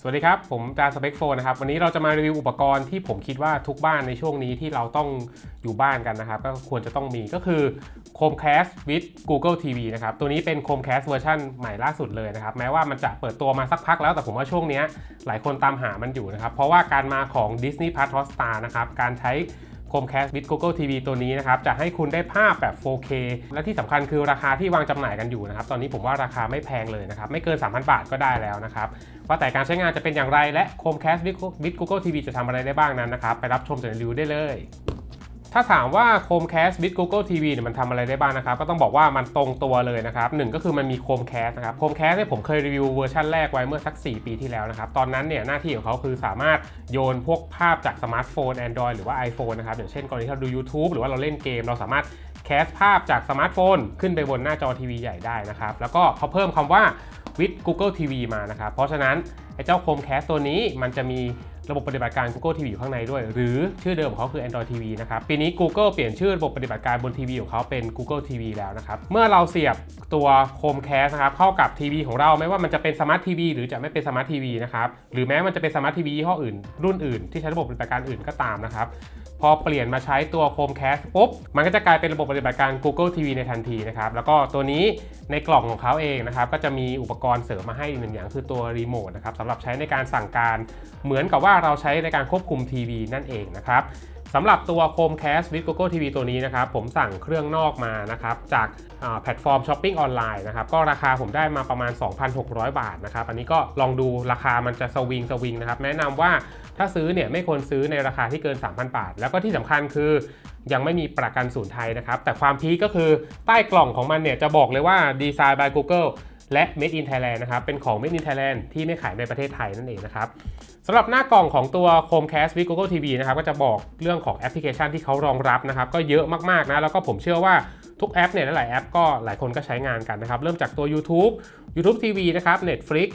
สวัสดีครับ ผมจาสเปกโฟนนะครับ วันนี้เราจะมารีวิวอุปกรณ์ที่ผมคิดว่าทุกบ้านในช่วงนี้ที่เราต้องอยู่บ้านกันนะครับ ก็ควรจะต้องมีก็คือ Chromecast with Google TV นะครับ ตัวนี้เป็น Chromecast เวอร์ชันใหม่ล่าสุดเลยนะครับ แม้ว่ามันจะเปิดตัวมาสักพักแล้วแต่ผมว่าช่วงนี้หลายคนตามหามันอยู่นะครับ เพราะว่าการมาของ Disney Plus Hotstar นะครับ การใช้ Chromecast with Google TV ตัวนี้นะครับจะให้คุณได้ภาพแบบ 4K และที่สำคัญคือราคาที่วางจำหน่ายกันอยู่นะครับตอนนี้ผมว่าราคาไม่แพงเลยนะครับไม่เกิน 3,000 บาทก็ได้แล้วนะครับว่าแต่การใช้งานจะเป็นอย่างไรและ Chromecast with Google TV จะทำอะไรได้บ้างนั้นนะครับไปรับชมจากรีวิวได้เลย ถ้าถามว่า Chromecast with Google TV เนี่ยมันทำอะไรได้บ้างนะครับ ก็ต้องบอกว่ามันตรงตัวเลยนะครับหนึ่งก็คือมันมี Chromecast นะครับ Chromecast เนี่ยผมเคยรีวิวเวอร์ชันแรกไว้เมื่อสัก 4 ปีที่แล้วนะครับ ตอนนั้นเนี่ยหน้าที่ของเขาคือสามารถโยนพวกภาพจากสมาร์ทโฟน Android หรือว่า iPhone นะครับ อย่างเช่นกรณีที่เราดู YouTube หรือว่าเราเล่นเกม เราสามารถแคสภาพจากสมาร์ทโฟน ขึ้นไปบนหน้าจอทีวีใหญ่ได้นะครับแล้วก็เขาเพิ่มคำว่า with Google TV มานะครับเพราะฉะนั้นไอ้เจ้า Chromecast ตัวนี้มันจะมี ระบบปฏิบัติการ Google TV อยู่ข้างในด้วย หรือชื่อเดิมของเขาคือ Android TV นะครับ ปีนี้ Google เปลี่ยนชื่อระบบปฏิบัติการบนทีวีของเขาเป็น Google TV แล้วนะครับ เมื่อเราเสียบตัว Chromecast นะครับเข้ากับทีวีของเราไม่ว่ามันจะเป็นสมาร์ททีวีหรือจะไม่เป็นสมาร์ททีวีนะครับ หรือแม้มันจะเป็นสมาร์ททีวียี่ห้ออื่น รุ่นอื่นที่ใช้ระบบปฏิบัติการอื่นก็ตามนะครับ พอเปลี่ยนมาใช้ตัว Chromecast ปุ๊บ มันก็จะกลายเป็นระบบปฏิบัติการ Google TV ในทันทีนะครับ แล้วก็ตัวนี้ในกล่องของเขาเองนะครับ ก็จะมีอุปกรณ์เสริมมาให้อีกหนึ่งอย่างคือตัวรีโมทนะครับสำหรับใช้ในการสั่งการ เหมือนกับว่าเราใช้ในการควบคุมทีวีนั่นเองนะครับ สำหรับตัว Chromecast with Google TV ตัวนี้นะครับผมสั่งเครื่องนอกมานะครับจากแพลตฟอร์มช้อปปิ้งออนไลน์นะครับก็ราคาผมได้มาประมาณ 2,600 บาทนะครับอันนี้ก็ลองดูราคามันจะสวิงสวิงนะครับแนะนำว่าถ้าซื้อเนี่ยไม่ควรซื้อในราคาที่เกิน 3,000 บาท แล้วก็ที่สำคัญคือยังไม่มีประกันศูนย์ไทยนะครับแต่ความพีก็คือใต้กล่องของมันเนี่ยจะบอกเลยว่าดีไซน์ by Google และ Made in Thailand นะครับ เป็นของ Made in Thailand ที่ไม่ขายในประเทศไทยนั่นเองนะครับสำหรับหน้ากล่องของตัว Chromecast with Google TV นะครับ ก็จะบอกเรื่องของแอปพลิเคชันที่เขารองรับนะครับ ก็เยอะมากๆนะ แล้วก็ผมเชื่อว่าทุกแอปเนี่ยหลายแอปก็หลายคนก็ใช้งานกันนะครับ เริ่มจากตัว YouTube YouTube TV นะครับ Netflix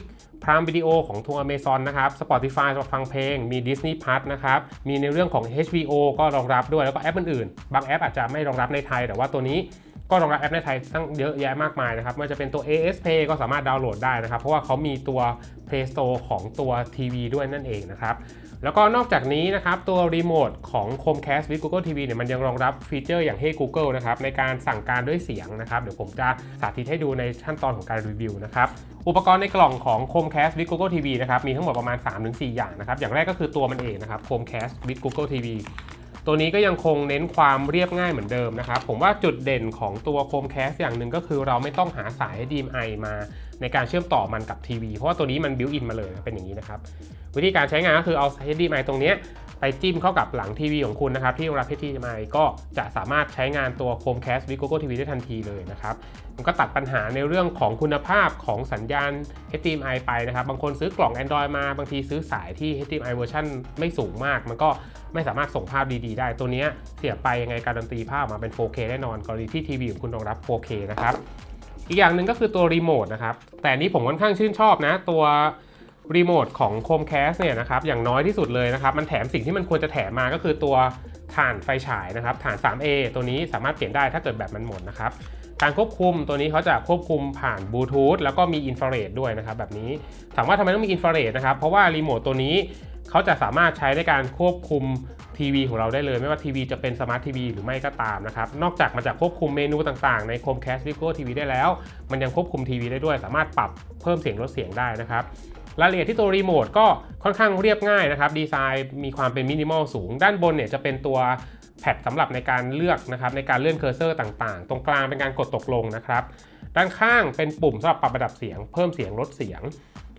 Prime Video ของทาง Amazon นะครับ Spotify สำหรับฟังเพลง มี Disney Plus นะครับ มีในเรื่องของ HBO ก็รองรับด้วย แล้วก็แอปอื่นๆ บางแอปอาจจะไม่รองรับในไทย แต่ว่าตัวนี้ ก็รองรับแอปในไทยตั้งเยอะแยะมากมายนะครับไม่ว่าจะเป็นตัว AS Play ก็สามารถดาวน์โหลดได้นะครับ เพราะว่าเขามีตัว Play Store ของตัวทีวีด้วยนั่นเองนะครับแล้วก็นอกจากนี้นะครับตัวรีโมทของ Chromecast with Google TV เนี่ยมันยังรองรับฟีเจอร์อย่าง Hey Google นะครับในการสั่งการด้วยเสียงนะครับ เดี๋ยวผมจะสาธิตให้ดูในขั้นตอนของการรีวิวนะครับอุปกรณ์ในกล่องของ Chromecast with Google TV นะครับมีทั้งหมดประมาณ 3-4 อย่างนะครับอย่างแรกก็คือตัวมันเองนะครับ Chromecast with Google TV ตัวนี้ก็ยังคงเน้นความเรียบง่ายเหมือนเดิมนะครับ ผมว่าจุดเด่นของตัวโคมแคสอย่างหนึ่งก็คือเราไม่ต้องหาสาย HDMI มาในการเชื่อมต่อมันกับทีวี เพราะว่าตัวนี้มันบิวอินมาเลยเป็นอย่างนี้นะครับ วิธีการใช้งานก็คือเอา HDMI ตรงนี้ ไปจิ้มเข้ากับหลังทีวีของคุณนะครับ ที่รับ HDMI ก็จะสามารถใช้งานตัว Chromecast with Google TV ได้ทันทีเลยนะครับ มันก็ตัดปัญหาในเรื่องของคุณภาพของสัญญาณ HDMI ไปนะครับ บางคนซื้อกล่อง Android มาบางทีซื้อสายที่ HDMI เวอร์ชันไม่สูงมาก มันก็ไม่สามารถส่งภาพดีๆ ได้ตัวเนี้ยเสียบไปยังไงการันตีภาพมาเป็น 4K แน่นอนกรณีที่ทีวีของคุณรองรับ 4K นะครับอีกอย่างหนึ่งก็คือตัวรีโมทนะครับแต่นี้ผมค่อนข้างชื่นชอบนะตัว รีโมทของ Chromecast เนี่ยนะครับอย่างน้อยที่สุดเลยนะครับ มันแถมสิ่งที่มันควรจะแถมมาก็คือตัวถ่านไฟฉายนะครับถ่าน 3A ตัวนี้สามารถเปลี่ยนได้ถ้าเกิดแบบมันหมดนะครับการควบคุมตัวนี้เขาจะควบคุมผ่านบลูทูธแล้วก็มีอินฟราเรดด้วยนะครับแบบนี้ถามว่าทำไมต้องมีอินฟราเรดนะครับเพราะว่ารีโมทตัวนี้เขาจะสามารถใช้ในการควบคุมทีวีของเราได้เลย ไม่ว่าทีวีจะเป็นสมาร์ททีวีหรือไม่ก็ตามนะครับ นอกจากมันจะควบคุมเมนูต่างๆ ใน Chromecast v i g o TV ได้แล้ว มันยังควบคุมทีวีได้ด้วย สามารถปรับเพิ่มเสียงลดเสียงได้นะครับ รายละเอียดที่ตัวรีโมทก็ค่อนข้างเรียบง่ายนะครับ ดีไซน์มีความเป็นมินิมอลสูง ด้านบนเนี่ยจะเป็นตัวแพดสำหรับในการเลือกนะครับในการเลื่อนเคอร์เซอร์ต่างๆ ตรงกลางเป็นการกดตกลงนะครับ ด้านข้างเป็นปุ่มสำหรับปรับระดับเสียง เพิ่มเสียงลดเสียง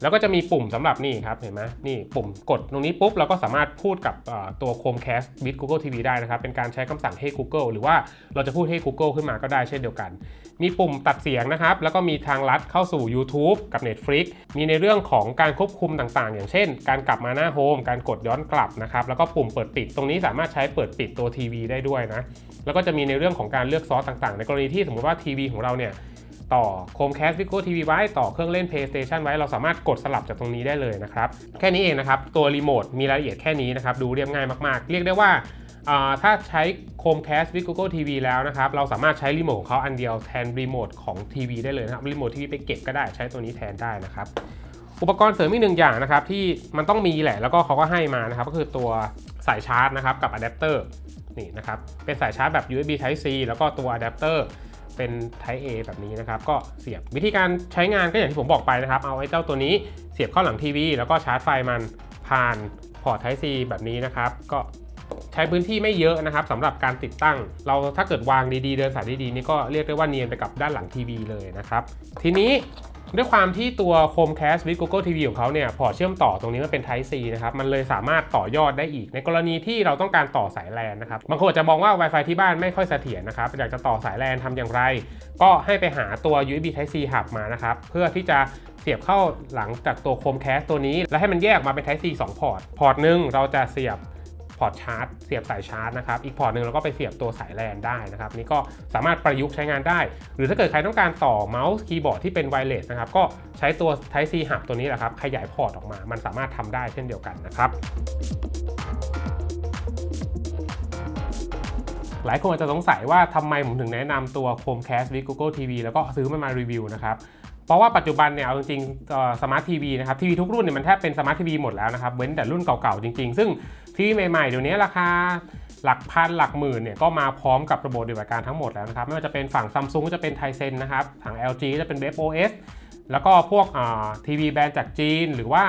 แล้วก็จะมีปุ่มสำหรับนี่ครับเห็นไหมนี่ปุ่มกดตรงนี้ปุ๊บเราก็สามารถพูดกับตัว Chromecast with Google TV ได้นะครับ เป็นการใช้คำสั่ง Hey Google หรือว่าเราจะพูด Hey Google ขึ้นมาก็ได้เช่นเดียวกัน มีปุ่มตัดเสียงนะครับ แล้วก็มีทางลัดเข้าสู่ YouTube กับ Netflix มีในเรื่องของการควบคุมต่างๆ อย่างเช่น การกลับมาหน้าโฮม การกดย้อนกลับนะครับ แล้วก็ปุ่มเปิดปิด ตรงนี้สามารถใช้เปิดปิดตัวทีวีได้ด้วยนะ แล้วก็จะมีในเรื่องของการเลือกซอสต่างๆ ในกรณีที่สมมติว่าทีวีของเราเนี่ยต่อ Chromecast Vigo TV ไว้ต่อเครื่องเล่น PlayStation ไว้เราสามารถกดสลับจากตรงนี้ได้เลยนะครับ แค่นี้เองนะครับ ตัวรีโมทมีรายละเอียดแค่นี้นะครับ ดูเรียบง่ายมากๆ เรียกได้ว่าอ่า ถ้าใช้ Chromecast with Google TV แล้วนะครับ เราสามารถใช้รีโมทของเขาอันเดียวแทนรีโมทของทีวีได้เลยนะครับรีโมททีวีไปเก็บก็ได้ใช้ตัวนี้แทนได้นะครับ อุปกรณ์เสริมอีกหนึ่งอย่างนะครับ ที่มันต้องมีแหละแล้วก็เขาก็ให้มานะครับ ก็คือตัวสายชาร์จนะครับกับอะแดปเตอร์นี่นะครับเป็นสายชาร์จแบบ USB Type C แล้วก็ตัวอะแดปเตอร์เป็น Type A แบบนี้นะครับ ก็เสียบวิธีการใช้งานก็อย่างที่ผมบอกไปนะครับ เอาไอ้เจ้าตัวนี้เสียบเข้าหลังทีวีแล้วก็ชาร์จไฟมันผ่านพอร์ต Type C แบบนี้นะครับ ก็ ใช้พื้นที่ไม่เยอะนะครับสำหรับการติดตั้ง เราถ้าเกิดวางดีๆ เดินสายดีๆนี่ก็เรียกได้ว่าเนียนไปกับด้านหลังทีวีเลยนะครับ ทีนี้ด้วยความที่ตัว Chromecast with Google TV ของเขาเนี่ยพอร์ตเชื่อมต่อตรงนี้มันเป็น Type C นะครับ มันเลยสามารถต่อยอดได้อีก ในกรณีที่เราต้องการต่อสายแลนนะครับ บางคนจะมองว่า Wi-Fi ที่บ้านไม่ค่อยเสถียรนะครับ อยากจะต่อสายแลนทำอย่างไร ก็ให้ไปหาตัว USB Type C hub มานะครับ เพื่อที่จะเสียบเข้าหลังจากตัว Chromecast ตัวนี้ แล้วให้มันแยกมาเป็น Type C 2 พอร์ต พอร์ตหนึ่งเราจะเสียบ อร์ตชาร์จเสียบสายชาร์จนะครับ อีกพอร์ตหนึ่งเราก็ไปเสียบตัวสายแลนได้นะครับ นี่ก็สามารถประยุกต์ใช้งานได้ หรือถ้าเกิดใครต้องการต่อเมาส์คีย์บอร์ดที่เป็นไวเลสนะครับ ก็ใช้ตัว Type C hub ตัวนี้แหละครับ ขยายพอร์ตออกมา มันสามารถทำได้เช่นเดียวกันนะครับหลายคนอาจจะสงสัยว่าทำไมผมถึงแนะนำตัว Chromecast with Google TV แล้วก็ซื้อมันมารีวิวนะครับ เพราะว่าปัจจุบันเนี่ยเอาจริงๆสมาร์ททีวีนะครับทีวีทุกรุ่นเนี่ยมันแทบเป็นสมาร์ททีวีหมดแล้วนะครับเว้นแต่รุ่นเก่าๆจริง ๆ ซึ่งทีวีใหม่ๆเดี๋ยวนี้ราคาหลักพันหลักหมื่นเนี่ยก็มาพร้อมกับระบบปฏิบัติการทั้งหมดแล้วนะครับไม่ว่าจะเป็นฝั่งซัมซุงก็จะเป็นไทเซนนะครับฝั่ง LG ก็จะเป็น Web OS แล้วก็พวกทีวีแบรนด์จากจีน หรือว่า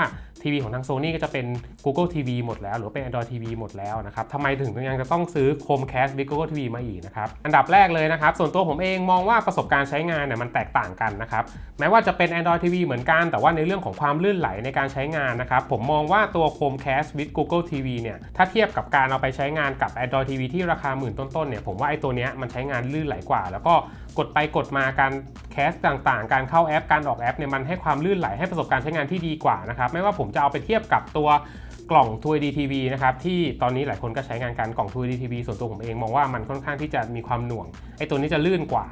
ทีวีของทาง Sony ก็จะเป็น Google TV หมดแล้ว หรือเป็น Android TV หมดแล้วนะครับทำไมถึงยังจะต้องซื้อ Chromecast with Google TV มาอีกนะครับ อันดับแรกเลยนะครับ ส่วนตัวผมเองมองว่าประสบการณ์ใช้งานเนี่ยมันแตกต่างกันนะครับ แม้ว่าจะเป็น Android TV เหมือนกัน แต่ว่าในเรื่องของความลื่นไหลในการใช้งานนะครับ ผมมองว่าตัว Chromecast with Google TV เนี่ยถ้าเทียบกับการเอาไปใช้งานกับ Android TV ที่ราคาหมื่นต้นๆเนี่ยผมว่าไอ้ตัวเนี้ยมันใช้งานลื่นไหลกว่า แล้วก็ กดไปกดมาการแคสต่างๆ การเข้าแอป การออกแอปเนี่ยมันให้ความลื่นไหลให้ประสบการณ์ใช้งานที่ดีกว่านะครับไม่ว่าผมจะเอาไปเทียบกับตัวกล่อง 2D TV นะครับที่ตอนนี้หลายคนก็ใช้งานกันกล่อง 2D TV ส่วนตัวผมเองมองว่ามันค่อนข้างที่จะมีความหน่วงไอ้ตัวนี้จะลื่นกว่า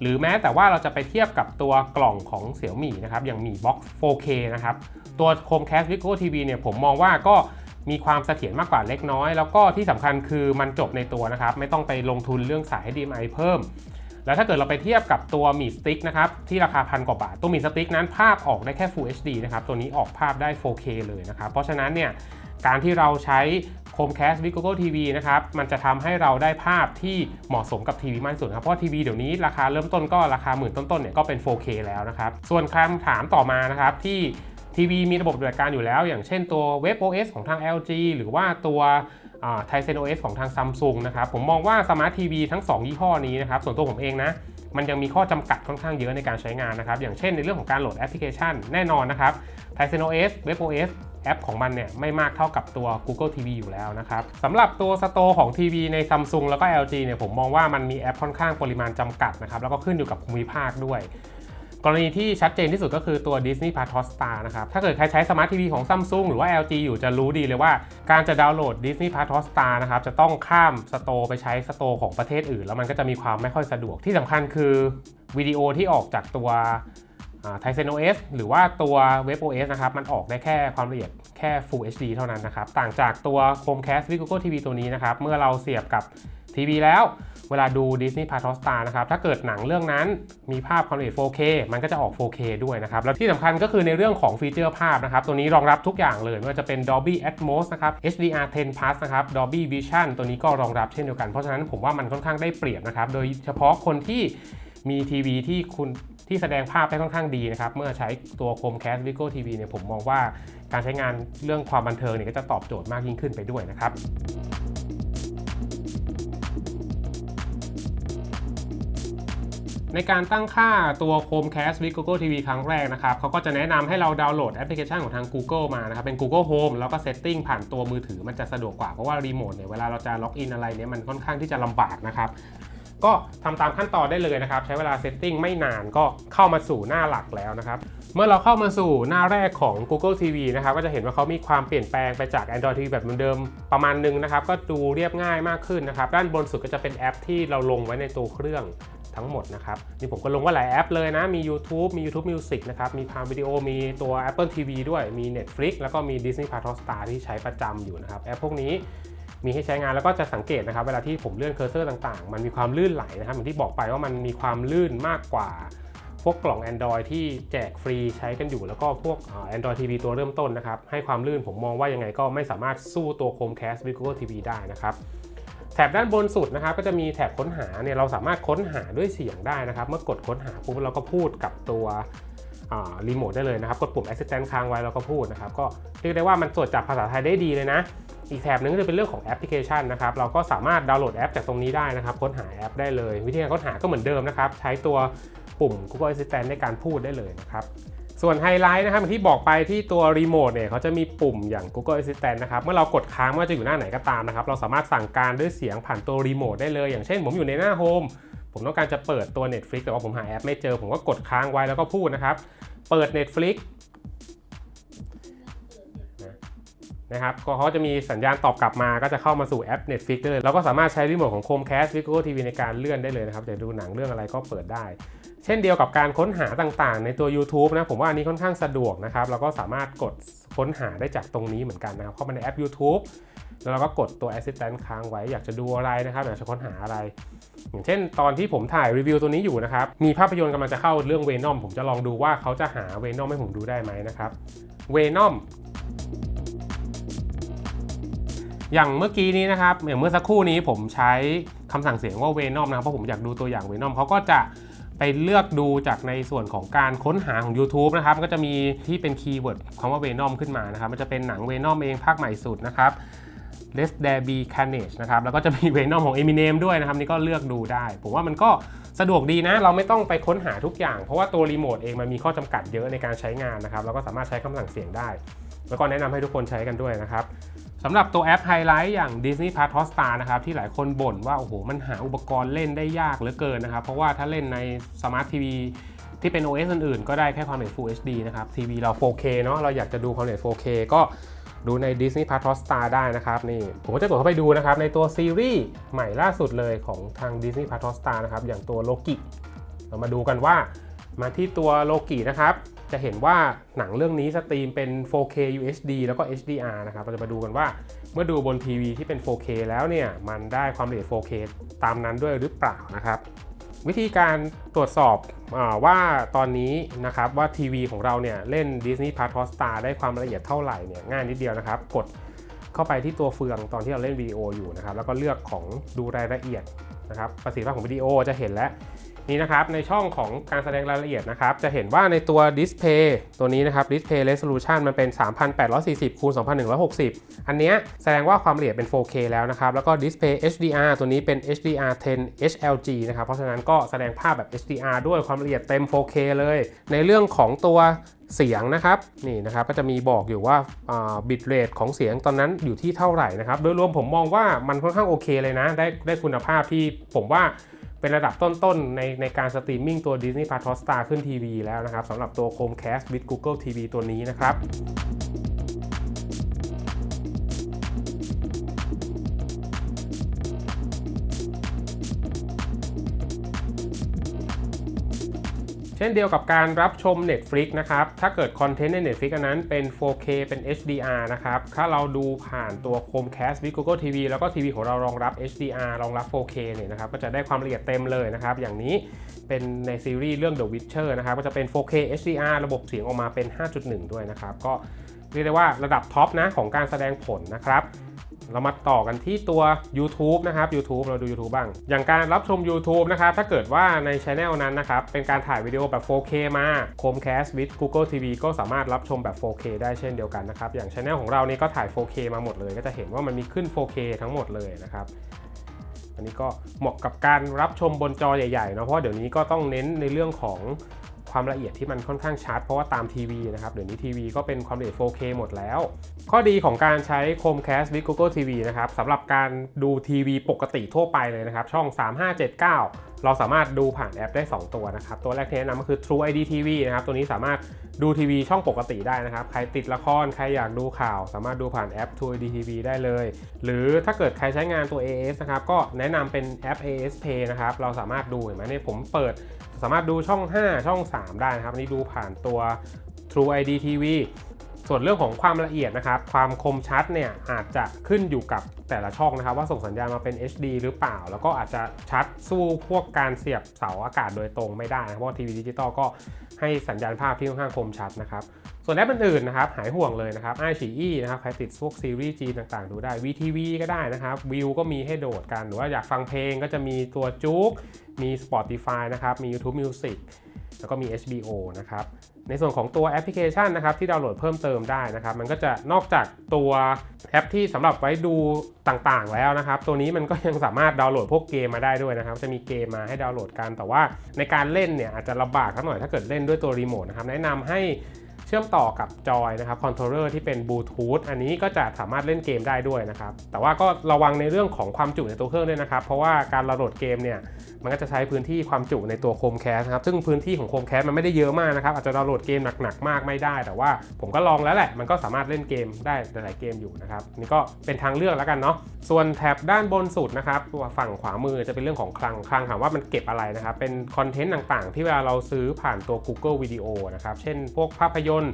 หรือแม้แต่ว่าเราจะไปเทียบกับตัวกล่องของเสี่ยวมี่นะครับอย่างมี Box 4K นะครับตัว Chromecast with Google TV เนี่ยผมมองว่าก็มีความเสถียรมากกว่าเล็กน้อย แล้วก็ที่สำคัญคือมันจบในตัวนะครับ ไม่ต้องไปลงทุนเรื่องสาย HDMI เพิ่ม แล้วถ้าเกิดเราไปเทียบกับตัวมีสติ๊กนะครับที่ราคาพันกว่าบาท ตัวมีสติ๊กนั้นภาพออกได้แค่ Full HD นะครับตัวนี้ออกภาพได้ 4K เลยนะครับเพราะฉะนั้นเนี่ยการที่เราใช้ Chromecast with Google TV นะครับ มันจะทำให้เราได้ภาพที่เหมาะสมกับทีวีมากที่สุดครับ เพราะทีวีเดี๋ยวนี้ราคาเริ่มต้นก็ราคาหมื่นต้นๆเนี่ยก็เป็น 4K แล้วนะครับ ส่วนคำถามต่อมานะครับที่ทีวีมีระบบปฏิบัติการอยู่แล้ว อย่างเช่นตัว Web OS ของทาง LG หรือว่าตัว ไทเซนโอเอสของทางซัมซุงนะครับผมมองว่าสมาร์ททีวีทั้ง 2 ยี่ห้อนี้นะครับส่วนตัวผมเองนะมันยังมีข้อจำกัดค่อนข้างเยอะในการใช้งานนะครับ อย่างเช่นในเรื่องของการโหลดแอปพลิเคชันแน่นอนนะครับ Tizen OS Web OS แอปของมันเนี่ยไม่มากเท่ากับตัว Google TV อยู่แล้วนะครับสำหรับตัวสโตร์ของทีวีใน Samsung แล้วก็ LG เนี่ยผมมองว่ามันมีแอปค่อนข้างปริมาณจำกัดนะครับแล้วก็ขึ้นอยู่กับภูมิภาคด้วย กรณีที่ชัดเจนที่สุดก็คือตัว Disney Plus Hotstar นะครับ ถ้าเกิดใครใช้สมาร์ททีวีของ Samsung หรือว่า LG อยู่จะรู้ดีเลยว่า การจะดาวน์โหลด Disney Plus Hotstar นะครับ จะต้องข้ามสโตร์ไปใช้สโตร์ของประเทศอื่น แล้วมันก็จะมีความไม่ค่อยสะดวกที่สำคัญคือวิดีโอที่ออกจากตัว Tizen OS หรือว่าตัว Web OS นะครับ มันออกได้แค่ความละเอียดแค่ Full HD เท่านั้นนะครับ ต่างจากตัว Chromecast with Google TV ตัวนี้นะครับ เมื่อเราเสียบกับทีวีแล้ว เวลาดู Disney Plus Hotstar นะครับ ถ้าเกิดหนังเรื่องนั้นมีภาพความละเอียด 4K มันก็จะออก 4K ด้วยนะครับ แล้วที่สำคัญก็คือในเรื่องของฟีเจอร์ภาพนะครับ ตัวนี้รองรับทุกอย่างเลยไม่ว่าจะเป็น Dolby Atmos นะครับ HDR10 Plus นะครับ Dolby Vision ตัวนี้ก็รองรับเช่นเดียวกัน เพราะฉะนั้นผมว่ามันค่อนข้างได้เปรียบนะครับ โดยเฉพาะคนที่มีทีวีที่คุณที่แสดงภาพได้ค่อนข้างดีนะครับ เมื่อใช้ตัว Chromecast Vigo TV เนี่ยผมมองว่าการใช้งานเรื่องความบันเทิงเนี่ยก็จะตอบโจทย์มากยิ่งขึ้นไปด้วยนะครับ ในการตั้งค่าตัว Chromecast with Google TV ครั้งแรกนะครับเขาก็จะแนะนำให้เราดาวน์โหลดแอปพลิเคชันของทาง Google มานะครับเป็น Google Home แล้วก็เซตติ้งผ่านตัวมือถือมันจะสะดวกกว่า เพราะว่ารีโมทเนี่ยเวลาเราจะล็อกอินอะไรเนี่ยมันค่อนข้างที่จะลำบากนะครับก็ทำตามขั้นตอนได้เลยนะครับ ใช้เวลาเซตติ้งไม่นานก็เข้ามาสู่หน้าหลักแล้วนะครับ เมื่อเราเข้ามาสู่หน้าแรกของ Google TV นะครับก็จะเห็นว่าเขามีความเปลี่ยนแปลงไปจาก Android TV แบบเดิมประมาณนึงนะครับ ก็ดูเรียบง่ายมากขึ้นนะครับ ด้านบนสุดก็จะเป็นแอปที่เราลงไว้ในตัวเครื่อง ทั้งหมดนะครับนี่ผมก็ลงว่าหลายแอปเลยนะ มี YouTube มี YouTube Music นะครับ มีพามวิดีโอ มีตัว Apple TV ด้วย มี Netflix แล้วก็มี Disney Plus Hotstar ที่ใช้ประจำอยู่นะครับ แอปพวกนี้มีให้ใช้งานแล้วก็จะสังเกตนะครับ เวลาที่ผมเลื่อนเคอร์เซอร์ต่างๆ มันมีความลื่นไหลนะครับอย่างที่บอกไปว่ามันมีความลื่นมากกว่า พวกกล่อง Android ที่แจกฟรีใช้กันอยู่ แล้วก็พวกอ่า Android TV ตัวเริ่มต้นนะครับให้ความลื่นผมมองว่ายังไงก็ไม่สามารถสู้ตัว Chromecast with Google TV ได้นะครับ แถบด้านบนสุดนะครับก็จะมีแถบค้นหาเนี่ยเราสามารถค้นหาด้วยเสียงได้นะครับ เมื่อกดค้นหาปุ๊บเราก็พูดกับตัวรีโมทได้เลยนะครับกดปุ่ม Assistant ค้างไว้แล้วก็พูดนะครับก็เรียกได้ว่ามันตรวจจับภาษาไทยได้ดีเลยนะ อีกแถบหนึงก็จะเป็นเรื่องของแอปพลิเคชันนะครับเราก็สามารถดาวน์โหลดแอปจากตรงนี้ได้นะครับค้นหาแอปได้เลย วิธีการค้นหาก็เหมือนเดิมนะครับใช้ตัวปุ่ม Google Assistant ในการพูดได้เลยนะครับ ส่วนไฮไลท์นะครับที่บอกไปที่ตัวรีโมทเนี่ยเขาจะมีปุ่มอย่าง Google Assistant นะครับ เมื่อเรากดค้างว่าจะอยู่หน้าไหนก็ตามนะครับ เราสามารถสั่งการด้วยเสียงผ่านตัวรีโมทได้เลย อย่างเช่นผมอยู่ในหน้าโฮมผมต้องการจะเปิดตัว Netflix แต่ว่าผมหาแอปไม่เจอ ผมก็กดค้างไว้แล้วก็พูดนะครับ เปิด Netflix นะครับก็เขาจะมีสัญญาณตอบกลับมาก็จะเข้ามาสู่แอป Netflix ได้เลยเราก็สามารถใช้รีโมทของ Chromecast with Google TV ในการเลื่อนได้เลยนะครับจะดูหนังเรื่องอะไรก็เปิดได้ เช่นเดียวกับการค้นหาต่างๆ ในตัว YouTube นะผมว่าอันนี้ค่อนข้างสะดวกนะครับเราก็สามารถกดค้นหาได้จากตรงนี้เหมือนกันนะครับเข้ามาในแอป YouTube แล้วเราก็กดตัว Assistant ค้างไว้อยากจะดูอะไรนะครับอยากจะค้นหาอะไร อย่างเช่น ตอนที่ผมถ่ายรีวิวตัวนี้อยู่นะครับมีภาพยนตร์กำลังจะเข้าเรื่องเวนอมผมจะลองดูว่าเขาจะหาเวนอมให้ผมดูได้ไหมนะครับเวนอมอย่างเมื่อกี้นี้นะครับอย่างเมื่อสักครู่นี้ผมใช้คำสั่งเสียงว่าเวนอมนะเพราะผมอยากดูตัวอย่างเวนอมเขาก็จะ ไปเลือกดูจากในส่วนของการค้นหาของ YouTube นะครับก็จะมีที่เป็นคีย์เวิร์ดคำว่าเวนอมขึ้นมานะครับมันจะเป็นหนังเวนอมเองภาคใหม่สุดนะครับ Let There Be Carnage นะครับแล้วก็จะมีเวนอมของ Eminem ด้วยนะครับนี่ก็เลือกดูได้ ผมว่ามันก็สะดวกดีนะ เราไม่ต้องไปค้นหาทุกอย่าง เพราะว่าตัวรีโมทเองมันมีข้อจำกัดเยอะในการใช้งานนะครับเราก็สามารถใช้คำสั่งเสียงได้ แล้วก็แนะนำให้ทุกคนใช้กันด้วยนะครับสำหรับตัวแอปไฮไลท์อย่าง Disney Plus Hotstar นะครับที่หลายคนบ่นว่าโอ้โหมันหาอุปกรณ์เล่นได้ยากเหลือเกินนะครับ เพราะว่าถ้าเล่นในสมาร์ททีวีที่เป็น OS อื่นๆ ก็ได้แค่ความเร็ว Full HD นะครับทีวีเรา 4K เนาะเราอยากจะดูความเร็ว 4K ก็ดูใน Disney Plus Hotstar ได้นะครับนี่ผมก็จะกดเข้าไปดูนะครับในตัวซีรีส์ใหม่ล่าสุดเลยของทาง Disney Plus Hotstar นะครับอย่างตัวโลกิเรามาดูกันว่ามาที่ตัวโลกินะครับ จะเห็นว่าหนังเรื่องนี้สตรีมเป็น 4K UHD แล้วก็ HDR นะครับ เราจะมาดูกันว่าเมื่อดูบนทีวีที่เป็น 4K แล้วเนี่ย มันได้ความละเอียด 4K ตามนั้นด้วยหรือเปล่านะครับ วิธีการตรวจสอบอว่าตอนนี้นะครับว่าทีวีของเราเนี่ยเล่น Disney Plus Hotstar ได้ความละเอียดเท่าไหร่เนี่ยง่ายนิดเดียวนะครับ กดเข้าไปที่ตัวเฟืองตอนที่เราเล่นวิดีโออยู่นะครับแล้วก็เลือกของดูรายละเอียดนะครับประสิทธิภาพของวิดีโอจะเห็นแล้ว นี่นะครับในช่องของการแสดงรายละเอียดนะครับจะเห็นว่าในตัว Display ตัวนี้นะครับ Display Resolution มันเป็น 3840คูณ2160 อันเนี้ยแสดงว่าความละเอียดเป็น 4K แล้วนะครับ แล้วก็ Display HDR ตัวนี้เป็น HDR 10 HLG นะครับ เพราะฉะนั้นก็แสดงภาพแบบ HDR ด้วยความละเอียดเต็ม 4K เลย ในเรื่องของตัวเสียงนะครับนี่นะครับก็จะมีบอกอยู่ว่าบิตเรทของเสียงตอนนั้นอยู่ที่เท่าไหร่นะครับ โดยรวมผมมองว่ามันค่อนข้างโอเคเลยนะ ได้ได้คุณภาพที่ผมว่า เป็นระดับต้นๆ ในในการสตรีมมิ่งตัว Disney Plus Hotstar ขึ้นทีวีแล้วนะครับสำหรับตัว Chromecast with Google TV ตัวนี้นะครับ เช่นเดียวกับการรับชม Netflix นะครับ ถ้าเกิดคอนเทนต์ใน Netflix อันนั้นเป็น 4K เป็น HDR นะครับ ถ้าเราดูผ่านตัว Chromecast with Google TV แล้วก็ทีวีของเรารองรับ HDR รองรับ 4K เนี่ยนะครับ ก็จะได้ความละเอียดเต็มเลยนะครับ อย่างนี้เป็นในซีรีส์เรื่อง The Witcher นะครับ ก็จะเป็น 4K HDR ระบบเสียงออกมาเป็น 5.1 ด้วยนะครับ ก็เรียกได้ว่าระดับท็อปนะของการแสดงผลนะครับ เรามาต่อกันที่ตัว YouTube นะครับ YouTube เราดู YouTube บ้าง อย่างการรับชม YouTube นะครับ ถ้าเกิดว่าในช anel นั้นนะครับ เป็นการถ่ายวิดีโอแบบ 4K มา Chromecast with Google TV ก็สามารถรับชมแบบ 4K ได้เช่นเดียวกันนะครับ อย่างช anel ของเรานี่ก็ถ่าย 4K มาหมดเลย ก็จะเห็นว่ามันมีขึ้น 4K ทั้งหมดเลยนะครับอันนี้ก็เหมาะกับการรับชมบนจอใหญ่ๆเนาะเพราะเดี๋ยวนี้ก็ต้องเน้นในเรื่องของ ความละเอียดที่มันค่อนข้างชัดเพราะว่าตามทีวีนะครับเดี๋ยวนี้ทีวีก็เป็นความละเอียด 4K หมดแล้ว ข้อดีของการใช้ Chromecast with Google TV นะครับสำหรับการดูทีวีปกติทั่วไปเลยนะครับช่อง 3579 เราสามารถดูผ่านแอปได้ 2 ตัวนะครับ ตัวแรกที่แนะนำก็คือ True ID TV นะครับ ตัวนี้สามารถดูทีวีช่องปกติได้นะครับ ใครติดละคร ใครอยากดูข่าว สามารถดูผ่านแอป True ID TV ได้เลย หรือถ้าเกิดใครใช้งานตัว AS นะครับ ก็แนะนำเป็นแอป AS Pay นะครับ เราสามารถดูเห็นไหมเนี่ยผมเปิด สามารถดูช่อง 5 ช่อง 3 ได้นะครับนนี้ดูผ่านตัว True ID TV ส่วนเรื่องของความละเอียดนะครับ ความคมชัดเนี่ยอาจจะขึ้นอยู่กับแต่ละช่องนะครับ ว่าส่งสัญญาณมาเป็น HD หรือเปล่า แล้วก็อาจจะชัดสู้พวกการเสียบเสาอากาศโดยตรงไม่ได้นะครับเพราะว่าทีวีดิจิตอลก็ให้สัญญาณภาพที่ค่อนข้างคมชัดนะครับส่วนแอปอื่นๆนะครับหายห่วงเลยนะครับไอชีอีนะครับใครติดพวกซีรีส์จีต่างๆ ดูได้ VTV ก็ได้นะครับวิวก็มีให้โดดกัน หรือว่าอยากฟังเพลงก็จะมีตัวจุกมี Spotify นะครับมี YouTube Music แล้วก็มี HBO นะครับ ในส่วนของตัวแอปพลิเคชันนะครับที่ดาวน์โหลดเพิ่มเติมได้นะครับ มันก็จะนอกจากตัวแอปที่สำหรับไว้ดูต่างๆ แล้วนะครับ ตัวนี้มันก็ยังสามารถดาวน์โหลดพวกเกมมาได้ด้วยนะครับ จะมีเกมมาให้ดาวน์โหลดกัน แต่ว่าในการเล่นเนี่ยอาจจะลำบากสักหน่อยถ้าเกิดเล่นด้วยตัวรีโมทนะครับ แนะนำให้ เชื่อมต่อกับจอยนะครับคอนโทรลเลอร์ที่เป็นบลูทูธอันนี้ก็จะสามารถเล่นเกมได้ด้วยนะครับ แต่ว่าก็ระวังในเรื่องของความจุในตัวเครื่องด้วยนะครับ เพราะว่าการดาวโหลดเกมเนี่ย มันก็จะใช้พื้นที่ความจุในตัวโคมแคสนะครับ ซึ่งพื้นที่ของโคมแคสมันไม่ได้เยอะมากนะครับ อาจจะดาวน์โหลดเกมหนักๆมากไม่ได้ แต่ว่าผมก็ลองแล้วแหละ มันก็สามารถเล่นเกมได้หลายๆเกมอยู่นะครับ นี่ก็เป็นทางเลือกแล้วกันเนาะ ส่วนแท็บด้านบนสุดนะครับตัวฝั่งขวามือจะเป็นเรื่องของคลัง คลังถามว่ามันเก็บอะไรนะครับ เป็นคอนเทนต์ต่างๆ ที่เวลาเราซื้อผ่านตัว Google Video นะครับ เช่นพวกภาพยนน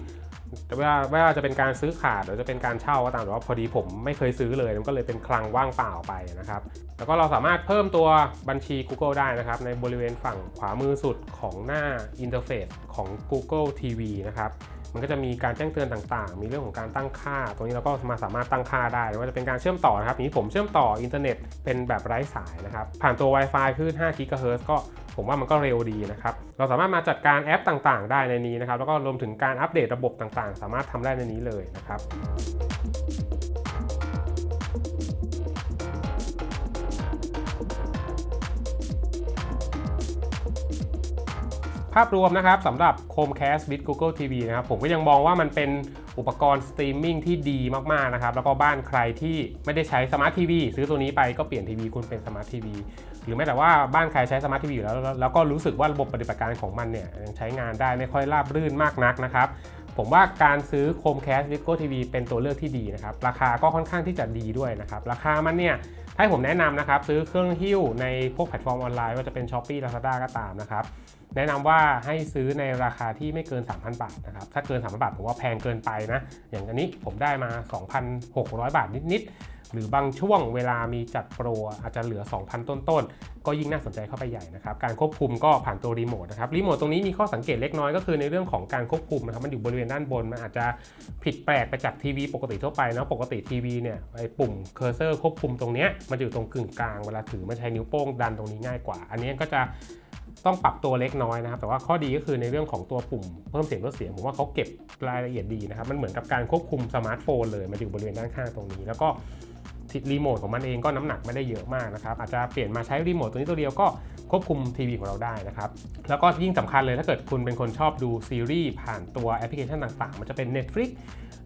แต่ว่าไม่ว่าจะเป็นการซื้อขาดหรือจะเป็นการเช่าก็ตามแต่ว่าพอดีผมไม่เคยซื้อเลย มันก็เลยเป็นคลังว่างเปล่าไปนะครับ แล้วก็เราสามารถเพิ่มตัวบัญชี Google ได้นะครับ ในบริเวณฝั่งขวามือสุดของหน้าอินเทอร์เฟซของ Google TV นะครับ มันก็จะมีการแจ้งเตือนต่างๆ มีเรื่องของการตั้งค่า ตรงนี้เราก็มาสามารถตั้งค่าได้ว่าจะเป็นการเชื่อมต่อนะครับนี้ผมเชื่อมต่ออินเทอร์เน็ตเป็นแบบไร้สายนะครับ ผ่านตัว Wi-Fi คลื่น5 GHz ก็ผมว่ามันก็เร็วดีนะครับ เราสามารถมาจัดการแอปต่างๆ ได้ในนี้นะครับ แล้วก็รวมถึงการอัปเดตระบบต่างๆ สามารถทำได้ในนี้เลยนะครับ ภาพรวมนะครับสำหรับ Chromecast with Google TV นะครับผมก็ยังมองว่ามันเป็นอุปกรณ์สตรีมมิ่งที่ดีมากๆนะครับแล้วก็บ้านใครที่ไม่ได้ใช้สมาร์ททีวีซื้อตัวนี้ไปก็เปลี่ยนทีวีคุณเป็นสมาร์ททีวีหรือแม้แต่ว่าบ้านใครใช้สมาร์ททีวีอยู่แล้ว แล้วแล้วก็รู้สึกว่าระบบปฏิบัติการของมันเนี่ยยังใช้งานได้ไม่ค่อยราบรื่นมากนักนะครับผมว่าการซื้อ Chromecast with Google TV เป็นตัวเลือกที่ดีนะครับราคาก็ค่อนข้างที่จะดีด้วยนะครับราคามันเนี่ยถ้าให้ผมแนะนำนะครับซื้อเครื่องหิ้วในพวกแพลตฟอร์มออนไลน์ว่าจะเป็น s h อ p e e Lazada ก็ตามนะครับ แนะนำว่าให้ซื้อในราคาที่ไม่เกิน 3,000 บาทนะครับ ถ้าเกิน 3,000 บาทผมว่าแพงเกินไปนะ อย่างอันนี้ผมได้มา 2,600 บาทนิด ๆ หรือบางช่วงเวลามีจัดโปรอาจจะเหลือ 2,000 ต้น ๆ ก็ยิ่งน่าสนใจเข้าไปใหญ่นะครับ การควบคุมก็ผ่านตัวรีโมทนะครับ รีโมทตรงนี้มีข้อสังเกตเล็กน้อยก็คือในเรื่องของการควบคุมนะครับ มันอยู่บริเวณด้านบน มันอาจจะผิดแปลกไปจากทีวีปกติทั่วไปนะ ปกติทีวีเนี่ยไอ้ปุ่มเคอร์เซอร์ควบคุมตรงเนี้ยมันอยู่ตรงกึ่งกลาง เวลาถือมันใช้นิ้วโป้งดันตรงนี้ง่ายกว่า อันนี้ก็จะ ต้องปรับตัวเล็กน้อยนะครับ แต่ว่าข้อดีก็คือในเรื่องของตัวปุ่มเพิ่มเสียงลดเสียงผมว่าเขาเก็บรายละเอียดดีนะครับ มันเหมือนกับการควบคุมสมาร์ทโฟนเลยมันอยู่บริเวณด้านข้างตรงนี้ แล้วก็รีโมทของมันเองก็น้ำหนักไม่ได้เยอะมากนะครับ อาจจะเปลี่ยนมาใช้รีโมทตัวนี้ตัวเดียวก็ควบคุมทีวีของเราได้นะครับ แล้วก็ยิ่งสำคัญเลยถ้าเกิดคุณเป็นคนชอบดูซีรีส์ผ่านตัวแอปพลิเคชันต่างๆ มันจะเป็น Netflix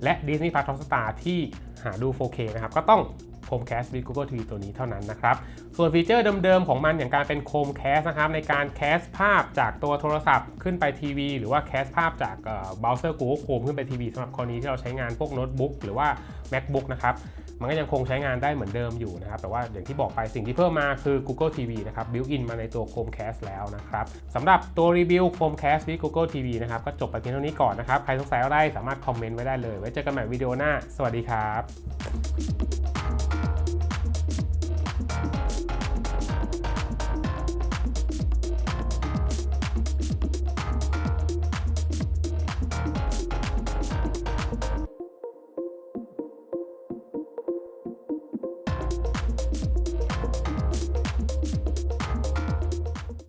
และ Disney Plus Hotstar ที่หาดู 4K นะครับ ก็ต้อง Chromecast with Google TV ตัวนี้เท่านั้นนะครับ ส่วนฟีเจอร์เดิมๆของมันอย่างการเป็น Chromecast นะครับในการแคสภาพจากตัวโทรศัพท์ขึ้นไปทีวีหรือว่าแคสภาพจากเบราว์เซอร์ Google Chrome ขึ้นไปทีวีสำหรับกรณีที่เราใช้งานพวกโน้ตบุ๊กหรือว่า MacBook นะครับมันก็ยังคงใช้งานได้เหมือนเดิมอยู่นะครับ แต่ว่าอย่างที่บอกไปสิ่งที่เพิ่มมาคือ Google TV นะครับ built in มาในตัว Chromecast แล้วนะครับสำหรับตัวรีวิว Chromecast with Google TV นะครับก็จบไปเพียงเท่านี้ก่อนนะครับ ใครสงสัยอะไรสามารถคอมเมนต์ไว้ได้เลย ไว้เจอกันใหม่วิดีโอหน้า สวัสดีครับ